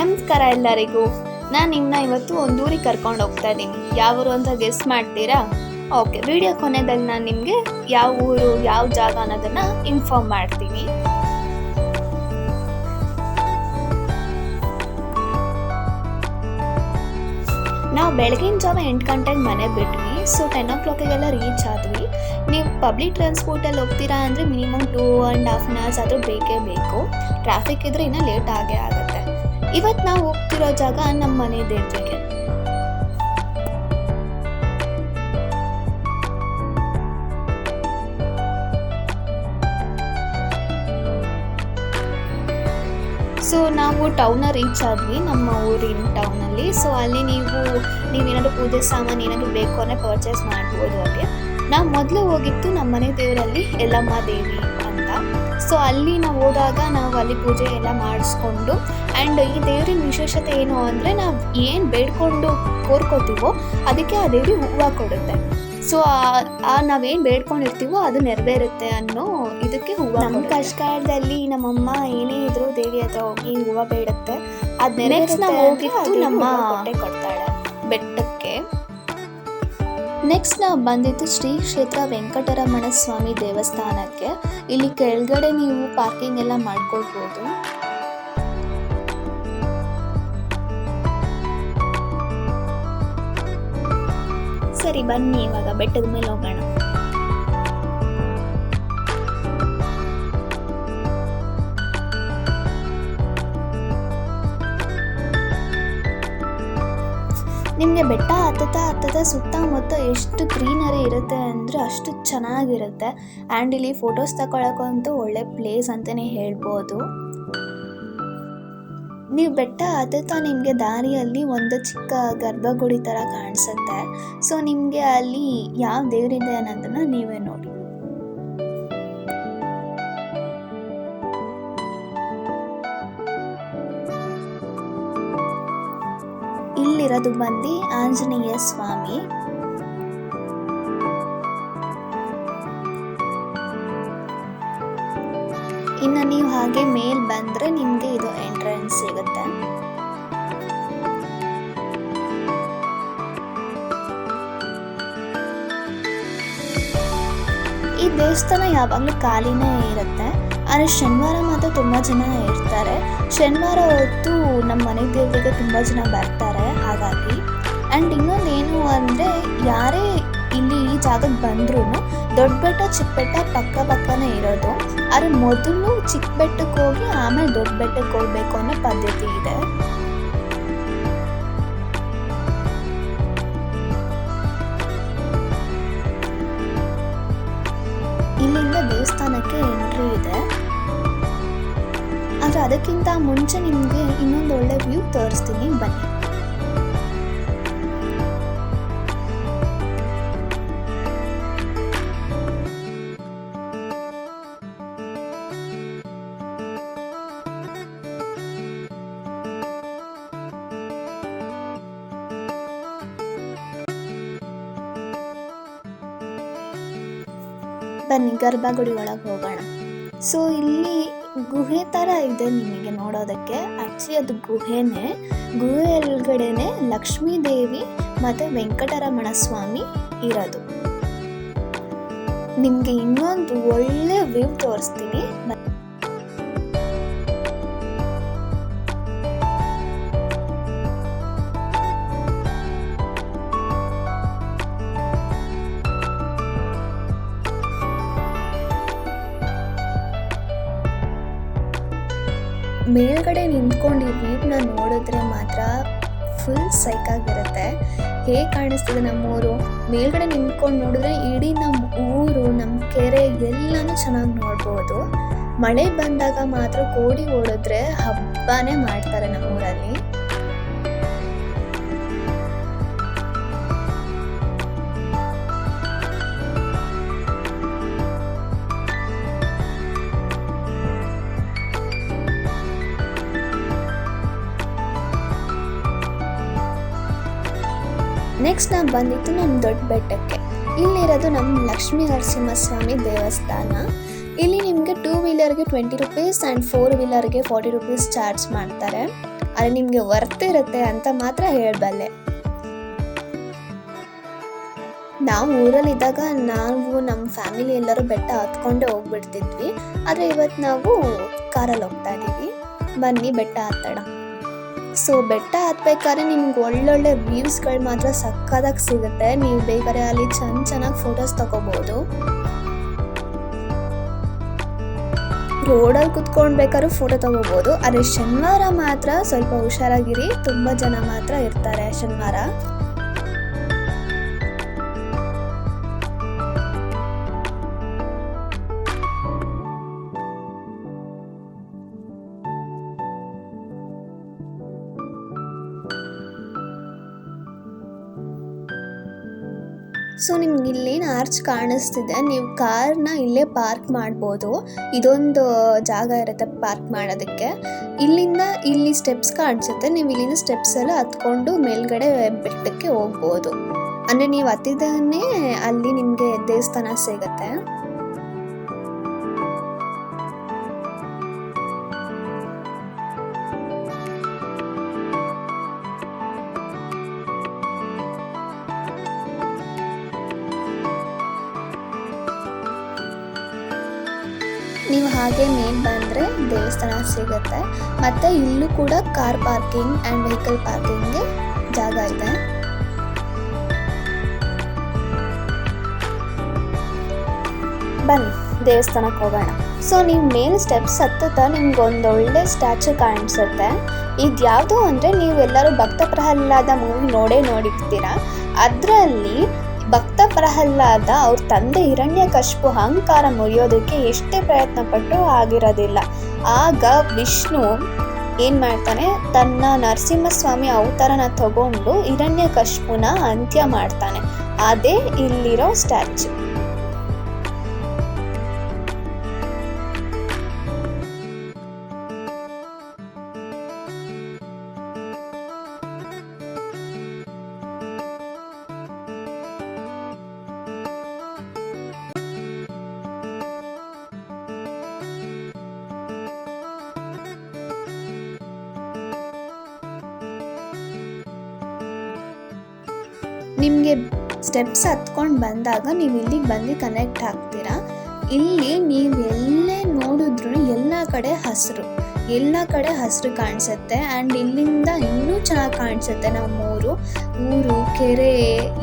ನಮಸ್ಕಾರ ಎಲ್ಲರಿಗೂ. ನಾನು ನಿಮ್ಮನ್ನ ಇವತ್ತು ಒಂದು ಊರಿಗೆ ಕರ್ಕೊಂಡು ಹೋಗ್ತಾ ಇದ್ದೀನಿ. ಯಾವ ಊರು ಅಂತ ಗೆಸ್ ಮಾಡ್ತೀರಾ? ಓಕೆ ವಿಡಿಯೋ ಕೊನೆಯಲ್ಲಿ ನಾನು ನಿಮಗೆ ಯಾವ ಊರು, ಯಾವ ಜಾಗ ಅನ್ನೋದನ್ನು ಇನ್ಫಾರ್ಮ್ ಮಾಡ್ತೀನಿ. ನಾವು ಬೆಳಗಿನ ಜಾವ ಎಂಟು ಗಂಟೆಗೆ ಮನೆ ಬಿಟ್ವಿ. ಸೊ ಟೆನ್ ಓ ಕ್ಲಾಕಿಗೆಲ್ಲ ರೀಚ್ ಆದ್ವಿ. ನೀವು ಪಬ್ಲಿಕ್ ಟ್ರಾನ್ಸ್ಪೋರ್ಟಲ್ಲಿ ಹೋಗ್ತೀರಾ ಅಂದರೆ minimum two and half an hours ಆದರೂ ಬೇಕೇ ಬೇಕು. ಟ್ರಾಫಿಕ್ ಇದ್ದರೆ ಇನ್ನೂ ಲೇಟ್ ಆಗೇ ಆಗುತ್ತೆ. ಇವತ್ತು ನಾವು ಹೋಗ್ತಿರೋ ಜಾಗ ನಮ್ಮ ಮನೆ ದೇವರಿಗೆ. ಸೊ ನಾವು ಟೌನ ರೀಚ್ ಆದ್ವಿ, ನಮ್ಮ ಊರಿನ ಟೌನಲ್ಲಿ ಸೊ ಅಲ್ಲಿ ನೀವು, ನೀವೇನಾದ್ರು ಪೂಜೆ ಸಾಮಾನು ಏನಾದ್ರು ಬೇಕು ಅಂದರೆ ಪರ್ಚೇಸ್ ಮಾಡ್ಬೋದು ಅಲ್ಲಿ ನಾವು ಮೊದಲು ಹೋಗಿತ್ತು ನಮ್ಮ ಮನೆ ದೇವರಲ್ಲಿ, ಯಲ್ಲಮ್ಮ ದೇವಿ ಅಂತ. ಸೊ ಅಲ್ಲಿ ನಾವು ಹೋದಾಗ ನಾವು ಅಲ್ಲಿ ಪೂಜೆ ಎಲ್ಲ ಮಾಡಿಸ್ಕೊಂಡು ಆ್ಯಂಡ್ ಈ ದೇವ್ರಿನ ವಿಶೇಷತೆ ಏನು ಅಂದರೆ ನಾವು ಏನು ಬೇಡ್ಕೊಂಡು ಕೋರ್ಕೋತೀವೋ ಅದಕ್ಕೆ ಆ ದೇವಿ ಹೂವು ಕೊಡುತ್ತೆ. ಸೊ ಆ ನಾವೇನು ಬೇಡ್ಕೊಂಡಿರ್ತೀವೋ ಅದು ನೆರವೇರುತ್ತೆ ಅನ್ನೋ ಇದಕ್ಕೆ ಹೂವು ನಮ್ಮ ಕಷ್ಟಕಾಲದಲ್ಲಿ ನಮ್ಮಮ್ಮ ಏನೇ ಇದ್ರು ದೇವಿ ಹತ್ರ ಹೋಗಿ ಹೂವು ಬೇಡುತ್ತೆ. ಅದು ನೆಕ್ಸ್ಟ್ ನಾವು ಹೋಗಿತ್ತು ನಮ್ಮ ಕೊಡ್ತಾಳೆ. ಬೆಟ್ಟಕ್ಕೆ. ನೆಕ್ಸ್ಟ್ ನಾವು ಬಂದಿದ್ದು ಶ್ರೀ ಕ್ಷೇತ್ರ ವೆಂಕಟರಮಣ ಸ್ವಾಮಿ ದೇವಸ್ಥಾನಕ್ಕೆ. ಇಲ್ಲಿ ಕೆಳಗಡೆ ನೀವು ಪಾರ್ಕಿಂಗ್ ಎಲ್ಲ ಮಾಡ್ಕೊಳ್ಬೋದು. ಸರಿ, ಬನ್ನಿ ಇವಾಗ ಬೆಟ್ಟದ ಮೇಲೆ ಹೋಗೋಣ. ನಿಮಗೆ ಬೆಟ್ಟ ಹತ್ತತಾ ಹತ್ತತಾ ಸುತ್ತಮುತ್ತ ಎಷ್ಟು ಗ್ರೀನರಿ ಇರುತ್ತೆ ಅಂದರೆ ಅಷ್ಟು ಚೆನ್ನಾಗಿರುತ್ತೆ. ಆ್ಯಂಡ್ ಇಲ್ಲಿ ಫೋಟೋಸ್ ತಗೊಳಕ್ಕಂತೂ ಒಳ್ಳೆ ಪ್ಲೇಸ್ ಅಂತಲೇ ಹೇಳ್ಬೋದು. ನೀವು ಬೆಟ್ಟ ಹತ್ತುತ್ತಾ ನಿಮಗೆ ದಾರಿಯಲ್ಲಿ ಒಂದು ಚಿಕ್ಕ ಗರ್ಭಗುಡಿ ಥರ ಕಾಣಿಸುತ್ತೆ. ಸೊ, ನಿಮಗೆ ಅಲ್ಲಿ ಯಾವ ದೇವರಿದೆ ಅನ್ನೋದನ್ನು ನೀವೇ ನೋಡಿ. ಇಲ್ಲಿರೋದು ಬಂದು ಆಂಜನೇಯ ಸ್ವಾಮಿ. ಇನ್ನು ನೀವು ಹಾಗೆ ಮೇಲ್ ಬಂದ್ರೆ ನಿಮಗೆ ಇದು ಎಂಟ್ರೆನ್ಸ್ ಸಿಗುತ್ತೆ. ಈ ದೇವಸ್ಥಾನ ಯಾವಾಗಲೂ ಖಾಲಿನೇ ಇರುತ್ತೆ. ಆದರೆ ಶನಿವಾರ ಮಾತ್ರ ತುಂಬ ಜನ ಇರ್ತಾರೆ. ಶನಿವಾರ ಹೊತ್ತು ನಮ್ಮ ಮನೆ ದೇವರಿಗೆ ತುಂಬ ಜನ ಬರ್ತಾರೆ, ಹಾಗಾಗಿ. ಆ್ಯಂಡ್ ಇನ್ನೊಂದು ಏನು ಅಂದರೆ, ಯಾರೇ ಇಲ್ಲಿ ಈ ಜಾಗಕ್ಕೆ ಬಂದ್ರೂ ದೊಡ್ಡ ಬೆಟ್ಟ, ಚಿಕ್ಕ ಬೆಟ್ಟ ಪಕ್ಕ ಪಕ್ಕನೇ ಇರೋದು. ಆದರೆ ಮೊದಲು ಚಿಕ್ಕ ಬೆಟ್ಟಕ್ಕೆ ಹೋಗಿ ಆಮೇಲೆ ದೊಡ್ಡ ಬೆಟ್ಟಕ್ಕೆ ಹೋಗ್ಬೇಕು ಅನ್ನೋ ಪದ್ಧತಿ ಇದೆ. ದೇವಸ್ಥಾನಕ್ಕೆ ಎಂಟ್ರಿ ಇದೆ? ಆದರೆ ಅದಕ್ಕಿಂತ ಮುಂಚೆ ನಿಮಗೆ ಇನ್ನೊಂದು ಒಳ್ಳೆ ವ್ಯೂ ತೋರಿಸ್ತೀನಿ. ಬನ್ನಿ. ಬನ್ನಿ ಗರ್ಭಗುಡಿ ಒಳಗೆ ಹೋಗೋಣ. ಸೊ ಇಲ್ಲಿ ಗುಹೆ ಥರ ಇದೆ ನಿಮಗೆ ನೋಡೋದಕ್ಕೆ. ಆ್ಯಕ್ಚುಲಿ ಅದು ಗುಹೆನೇ. ಗುಹೆ ಲಕ್ಷ್ಮೀ ದೇವಿ ಮತ್ತು ವೆಂಕಟರಮಣ ಸ್ವಾಮಿ ಇರೋದು. ನಿಮಗೆ ಇನ್ನೊಂದು ಒಳ್ಳೆ ವ್ಯೂ ತೋರಿಸ್ತೀನಿ. ನಿಂತ್ಕೊಂಡು ಈ ವ್ಯೂನ ನೋಡಿದ್ರೆ ಮಾತ್ರ ಫುಲ್ ಸೈಕಾಗಿರುತ್ತೆ ಹೇಗೆ ಕಾಣಿಸ್ತದೆ ನಮ್ಮೂರು? ಮೇಲ್ಗಡೆ ನಿಂತ್ಕೊಂಡು ನೋಡಿದ್ರೆ ಇಡೀ ನಮ್ಮ ಊರು ನಮ್ಮ ಕೆರೆ ಎಲ್ಲನೂ ಚೆನ್ನಾಗಿ ನೋಡ್ಬೋದು. ಮಳೆ ಬಂದಾಗ ಮಾತ್ರ ಕೋಡಿ ಓಡಿದ್ರೆ ಹಬ್ಬನೇ ಮಾಡ್ತಾರೆ ನಮ್ಮೂರಲ್ಲಿ. ನೆಕ್ಸ್ಟ್ ನಾನು ಬಂದಿತ್ತು ನಮ್ಮ ದೊಡ್ಡ ಬೆಟ್ಟಕ್ಕೆ. ಇಲ್ಲಿರೋದು ನಮ್ಮ ಲಕ್ಷ್ಮೀ ನರಸಿಂಹಸ್ವಾಮಿ ದೇವಸ್ಥಾನ. ಇಲ್ಲಿ ನಿಮಗೆ ಟೂ ವೀಲರ್ಗೆ ಟ್ವೆಂಟಿ ರುಪೀಸ್ ಆ್ಯಂಡ್ ಫೋರ್ ವೀಲರ್ಗೆ ಫಾರ್ಟಿ ರುಪೀಸ್ ಚಾರ್ಜ್ ಮಾಡ್ತಾರೆ. ಆದರೆ ನಿಮಗೆ ವರ್ತ್ ಇರುತ್ತೆ ಅಂತ ಮಾತ್ರ ಹೇಳಬಲ್ಲೆ. ನಾವು ಊರಲ್ಲಿದ್ದಾಗ ನಾವು ನಮ್ಮ ಫ್ಯಾಮಿಲಿ ಎಲ್ಲರೂ ಬೆಟ್ಟ ಹತ್ಕೊಂಡೇ ಹೋಗ್ಬಿಡ್ತಿದ್ವಿ. ಆದರೆ ಇವತ್ತು ನಾವು ಕಾರಲ್ಲಿ ಹೋಗ್ತಾ ಇದ್ದೀವಿ ಬನ್ನಿ ಬೆಟ್ಟ ಹತ್ತೋಣ. ಸೊ ಬೆಟ್ಟ ಹತ್ಬೇಕಾದ್ರೆ ನಿಮ್ಗೆ ಒಳ್ಳೊಳ್ಳೆ ವ್ಯೂಸ್ಗಳು ಮಾತ್ರ ಸಕ್ಕದಾಗಿ ಸಿಗುತ್ತೆ. ನೀವು ಬೇಕಾದ್ರೆ ಅಲ್ಲಿ ಚೆನ್ನ ಚೆನ್ನಾಗಿ ಫೋಟೋಸ್ ತಗೋಬಹುದು ರೋಡಲ್ಲಿ ಕುತ್ಕೊಂಡು ಬೇಕಾದ್ರೂ ಫೋಟೋ ತಗೋಬಹುದು ಆದರೆ ಶನಿವಾರ ಮಾತ್ರ ಸ್ವಲ್ಪ ಹುಷಾರಾಗಿರಿ. ತುಂಬ ಜನ ಮಾತ್ರ ಇರ್ತಾರೆ ಶನಿವಾರ. ಸೊ ನಿಮ್ಗೆ ಇಲ್ಲೇನು ಆರ್ಚ್ ಕಾಣಿಸ್ತಿದೆ. ನೀವು ಕಾರ್ನ ಇಲ್ಲೇ ಪಾರ್ಕ್ ಮಾಡ್ಬೋದು. ಇದೊಂದು, ಜಾಗ ಇರುತ್ತೆ ಪಾರ್ಕ್ ಮಾಡೋದಕ್ಕೆ. ಇಲ್ಲಿಂದ ಇಲ್ಲಿ ಸ್ಟೆಪ್ಸ್ ಕಾಣಿಸುತ್ತೆ. ನೀವು ಇಲ್ಲಿಂದ ಸ್ಟೆಪ್ಸ್ ಎಲ್ಲ ಹತ್ಕೊಂಡು ಮೇಲ್ಗಡೆ ಬೆಟ್ಟಕ್ಕೆ ಹೋಗ್ಬೋದು. ಅಂದರೆ ನೀವು ಹತ್ತಿದ್ದನ್ನೇ ಅಲ್ಲಿ ನಿಮಗೆ ದೇವಸ್ಥಾನ ಸಿಗುತ್ತೆ. ನೀವು ಹಾಗೆ ಮೇನ್ ಬಂದರೆ ದೇವಸ್ಥಾನ ಸಿಗುತ್ತೆ. ಮತ್ತು ಇಲ್ಲೂ ಕೂಡ ಕಾರ್ ಪಾರ್ಕಿಂಗ್ ಆ್ಯಂಡ್ ವೆಹಿಕಲ್ ಪಾರ್ಕಿಂಗ್ಗೆ ಜಾಗ ಇದೆ. ಬನ್ನಿ, ದೇವಸ್ಥಾನಕ್ಕೆ ಹೋಗೋಣ. ಸೊ, ನೀವು ಮೇಲ್ ಸ್ಟೆಪ್ಸ್ ನಿಮ್ಗೆ ಒಳ್ಳೆ ಸ್ಟ್ಯಾಚು ಕಾಣಿಸುತ್ತೆ. ಇದು ಯಾವುದು ಅಂದರೆ ನೀವೆಲ್ಲರೂ ಭಕ್ತ ಪ್ರಹ್ಲಾದ ಮೂವಿ ನೋಡೇ ನೋಡಿರ್ತೀರ. ಅದರಲ್ಲಿ ಪ್ರಹ್ಲಾದ, ಅವ್ರ ತಂದೆ ಹಿರಣ್ಯ ಕಶ್ಪು ಅಹಂಕಾರ ಮುರಿಯೋದಕ್ಕೆ ಎಷ್ಟೇ ಪ್ರಯತ್ನ ಪಟ್ಟು ಆಗಿರೋದಿಲ್ಲ. ಆಗ ವಿಷ್ಣು ಏನು ಮಾಡ್ತಾನೆ, ತನ್ನ ನರಸಿಂಹಸ್ವಾಮಿ ಅವತಾರನ ತಗೊಂಡು ಹಿರಣ್ಯ ಕಶ್ಪುನ ಅಂತ್ಯ ಮಾಡ್ತಾನೆ. ಅದೇ ಇಲ್ಲಿರೋ ಸ್ಟ್ಯಾಚು ನಿಮಗೆ ಸ್ಟೆಪ್ಸ್ ಹತ್ಕೊಂಡು ಬಂದಾಗ ನೀವು ಇಲ್ಲಿಗೆ ಬಂದು ಕನೆಕ್ಟ್ ಆಗ್ತೀರಾ? ಇಲ್ಲಿ ನೀವು ಎಲ್ಲೇ ನೋಡಿದ್ರು ಎಲ್ಲ ಕಡೆ ಹಸಿರು. ಎಲ್ಲ ಕಡೆ ಹಸಿರು ಕಾಣಿಸುತ್ತೆ. ಆ್ಯಂಡ್ ಇಲ್ಲಿಂದ ಇನ್ನೂ ಚೆನ್ನಾಗಿ ಕಾಣಿಸುತ್ತೆ ನಮ್ಮ ಊರು ಊರು ಕೆರೆ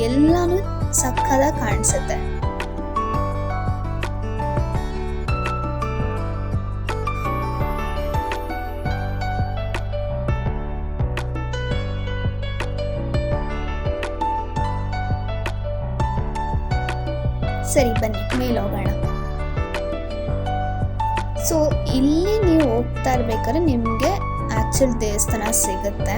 ಎಲ್ಲನೂ ಸಕ್ಕದಾಗಿ ಕಾಣಿಸುತ್ತೆ. ಸರಿ, ಬನ್ನಿ ಮೇಲೆ ಹೋಗೋಣ ಸೊ ಇಲ್ಲಿ ನೀವು ಹೋಗ್ತಾ ಇರ್ಬೇಕಾದ್ರೆ ನಿಮಗೆ ಆಕ್ಚುಲ್ ದೇವಸ್ಥಾನ ಸಿಗುತ್ತೆ.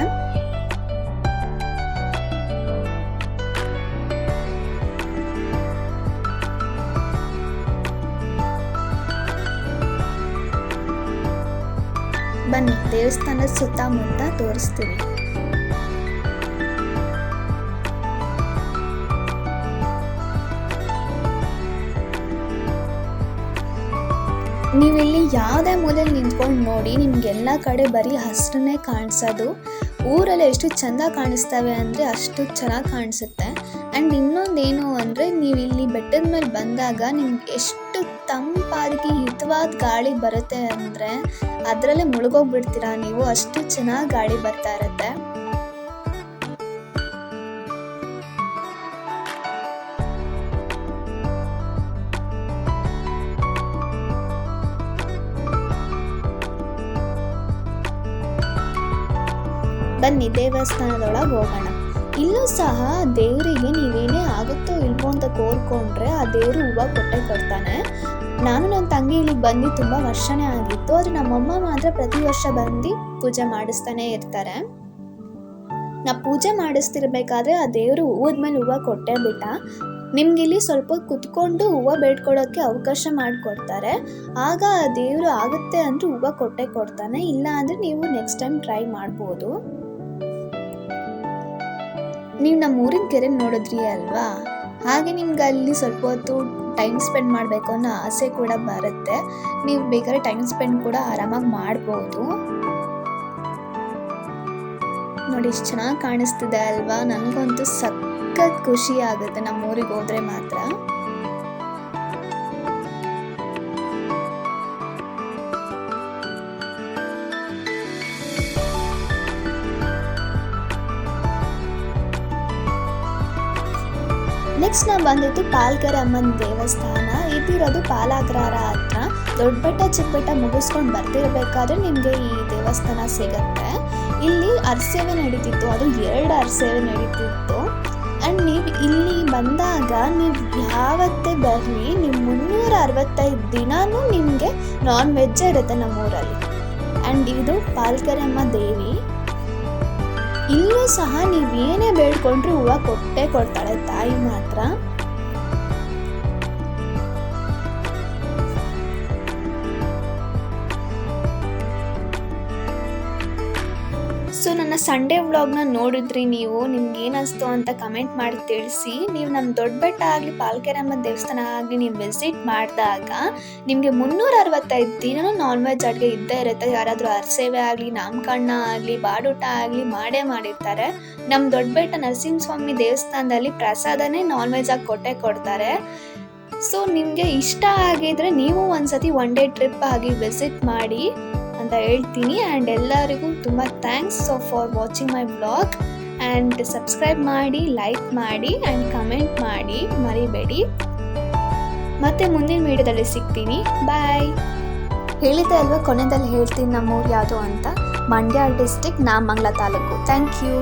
ಬನ್ನಿ, ದೇವಸ್ಥಾನದ ಸುತ್ತಮುತ್ತ ತೋರಿಸ್ತೀವಿ ನೀವಿಲ್ಲಿ ಯಾವುದೇ ಮೂಲೆಯಲ್ಲಿ ನಿಂತ್ಕೊಂಡು ನೋಡಿ ನಿಮಗೆಲ್ಲ ಕಡೆ ಬರೀ ಹಸಿರನ್ನೇ ಕಾಣಿಸೋದು. ಊರಲ್ಲಿ ಎಷ್ಟು ಚೆಂದ ಕಾಣಿಸ್ತವೆ ಅಂದರೆ ಅಷ್ಟು ಚೆನ್ನಾಗಿ ಕಾಣಿಸುತ್ತೆ. ಆ್ಯಂಡ್ ಇನ್ನೊಂದೇನು ಅಂದರೆ ನೀವು ಇಲ್ಲಿ ಬೆಟ್ಟದ ಮೇಲೆ ಬಂದಾಗ ನಿಮ್ಗೆ ಎಷ್ಟು ತಂಪಾಗಿ, ಹಿತವಾದ ಗಾಳಿ ಬರುತ್ತೆ ಅಂದರೆ ಅದರಲ್ಲೇ ಮುಳುಗೋಗ್ಬಿಡ್ತೀರಾ ನೀವು? ಅಷ್ಟು ಚೆನ್ನಾಗಿ ಗಾಳಿ ಬರ್ತಾ ಇರುತ್ತೆ. ಬನ್ನಿ ದೇವಸ್ಥಾನದೊಳಗೆ ಹೋಗೋಣ. ಇಲ್ಲೂ ಸಹ ದೇವರಿಗೆ ನೀವೇನೇ ಆಗುತ್ತೋ ಇಲ್ವೋ ಅಂತ ಕೋರ್ಕೊಂಡ್ರೆ ಆ ದೇವರು ಹೂವು ಕೊಟ್ಟೆ ಕೊಡ್ತಾನೆ. ನಾನು ನನ್ನ ತಂಗಿ ಇಲ್ಲಿಗೆ ಬಂದು ತುಂಬ ವರ್ಷನೇ ಆಗಿತ್ತು. ಆದರೆ ನಮ್ಮಮ್ಮ ಮಾತ್ರ ಪ್ರತಿ ವರ್ಷ ಬಂದು ಪೂಜೆ ಮಾಡಿಸ್ತಾನೆ ಇರ್ತಾರೆ. ನಾ ಪೂಜೆ ಮಾಡಿಸ್ತಿರ್ಬೇಕಾದ್ರೆ ಆ ದೇವರು ಹೂವದ ಮೇಲೆ ಹೂವು ಕೊಟ್ಟೇ ಬಿಟ್ಟ. ನಿಮ್ಗೆ ಇಲ್ಲಿ ಸ್ವಲ್ಪ ಕುತ್ಕೊಂಡು ಹೂವು ಬೇಡ್ಕೊಳ್ಳೋಕ್ಕೆ ಅವಕಾಶ ಮಾಡಿಕೊಡ್ತಾರೆ. ಆಗ ಆ ದೇವರು ಆಗುತ್ತೆ ಅಂದರೆ ಹೂವು ಕೊಟ್ಟೆ ಕೊಡ್ತಾನೆ. ಇಲ್ಲ ಅಂದರೆ ನೀವು ನೆಕ್ಸ್ಟ್ ಟೈಮ್ ಟ್ರೈ ಮಾಡ್ಬೋದು. ನೀವು ನಮ್ಮ ಊರಿನ ಕೆರೆ ನೋಡಿದ್ರಿ ಅಲ್ವಾ? ಹಾಗೆ ನಿಮ್ಗೆ ಅಲ್ಲಿ ಸ್ವಲ್ಪ ಹೊತ್ತು ಟೈಮ್ ಸ್ಪೆಂಡ್ ಮಾಡಬೇಕು ಅನ್ನೋ ಆಸೆ ಕೂಡ ಬರುತ್ತೆ. ನೀವು ಬೇಕಾದ್ರೆ ಟೈಮ್ ಸ್ಪೆಂಡ್ ಕೂಡ ಆರಾಮಾಗಿ ಮಾಡ್ಬೋದು. ನೋಡಿ ಎಷ್ಟು ಚೆನ್ನಾಗಿ ಕಾಣಿಸ್ತಿದೆ ಅಲ್ವಾ? ನನಗಂತೂ ಸಖತ್ ಖುಷಿ ಆಗುತ್ತೆ ನಮ್ಮ ಊರಿಗೆ ಹೋದ್ರೆ ಮಾತ್ರ. ನೆಕ್ಸ್ಟ್ ನಾವು ಬಂದಿದ್ದು ಪಾಲ್ಕೆರೆ ಅಮ್ಮನ ದೇವಸ್ಥಾನ. ಇದಿರೋದು ಪಾಲಾಗ್ರಾರ ಹತ್ರ. ದೊಡ್ಡಬೆಟ್ಟ, ಚಿಕ್ಕಬೆಟ್ಟ ಮುಗಿಸ್ಕೊಂಡು ಬರ್ತಿರ್ಬೇಕಾದ್ರೆ ನಿಮಗೆ ಈ ದೇವಸ್ಥಾನ ಸಿಗತ್ತೆ. ಇಲ್ಲಿ ಅರ್ಸೇವೆ ನಡೀತಿತ್ತು. ಅದು ಎರಡು ಅರ್ಸೇವೆ ನಡೀತಿತ್ತು. ಆ್ಯಂಡ್ ನೀವು ಇಲ್ಲಿ ಬಂದಾಗ ನೀವು ಯಾವತ್ತೇ ಬರಲಿ ನಿಮ್ಮ ಮುನ್ನೂರ ಅರವತ್ತೈದು ದಿನಾನೂ ನಿಮಗೆ ನಾನ್ ವೆಜ್ಜೇ ಇರುತ್ತೆ ನಮ್ಮೂರಲ್ಲಿ. ಆ್ಯಂಡ್ ಇದು ಪಾಲ್ಕರಮ್ಮ ದೇವಿ. ಇಲ್ಲೂ ಸಹ ನೀವೇನೇ ಬೇಡ್ಕೊಂಡ್ರು ಹೂವು ಕೊಟ್ಟೇ ಕೊಡ್ತಾಳೆ ತಾಯಿ ಮಾತ್ರ. ಸೊ ನನ್ನ ಸಂಡೇ ವ್ಲಾಗ್ನ ನೋಡಿದ್ರಿ ನೀವು, ನಿಮ್ಗೆ ಏನಿಸ್ತು ಅಂತ ಕಮೆಂಟ್ ಮಾಡಿ ತಿಳಿಸಿ. ನೀವು ನಮ್ಮ ದೊಡ್ಡ ಬೆಟ್ಟ ಆಗಲಿ, ಪಾಲ್ಕೆರಮ್ಮ ದೇವಸ್ಥಾನ ಆಗಲಿ, ನೀವು ವಿಸಿಟ್ ಮಾಡಿದಾಗ ನಿಮಗೆ ಮುನ್ನೂರ ಅರವತ್ತೈದು ದಿನನೂ ನಾನ್ ವೆಜ್ ಅಡುಗೆ ಇದ್ದೇ ಇರುತ್ತೆ. ಯಾರಾದರೂ ಅರಸೇವೆ ಆಗಲಿ ನಾಮಕಣ್ಣ ಆಗಲಿ, ಬಾಡೂಟ ಆಗಲಿ, ಮಾಡೇ ಮಾಡಿರ್ತಾರೆ. ನಮ್ಮ ದೊಡ್ಡ ಬೆಟ್ಟ ನರಸಿಂಹಸ್ವಾಮಿ ದೇವಸ್ಥಾನದಲ್ಲಿ ಪ್ರಸಾದನೇ ನಾನ್ ವೆಜ್ ಆಗಿ ಕೊಟ್ಟೆ ಕೊಡ್ತಾರೆ. ಸೊ ನಿಮಗೆ ಇಷ್ಟ ಆಗಿದ್ರೆ ನೀವು ಒಂದ್ಸತಿ ಒನ್ ಡೇ ಟ್ರಿಪ್ ಆಗಿ ವಿಸಿಟ್ ಮಾಡಿ. ಅಂತ ಹೇಳ್ತೀನಿ. ಆ್ಯಂಡ್ ಎಲ್ಲರಿಗೂ ತುಂಬ thanks for watching my blog and subscribe ಮಾಡಿ ಲೈಕ್ ಮಾಡಿ ಆ್ಯಂಡ್ ಕಮೆಂಟ್ ಮಾಡಿ. ಮರಿಬೇಡಿ. ಮತ್ತೆ ಮುಂದಿನ ವೀಡಿಯೋದಲ್ಲಿ ಸಿಗ್ತೀನಿ. ಬಾಯ್ ಹೇಳಿದ್ದೆ ಅಲ್ವಾ, ಕೊನೆಯಲ್ಲಿ ಹೇಳ್ತೀನಿ ನಮ್ಮೂರು ಯಾವುದು ಅಂತ? Mandya district Nagamangala taluk. Thank you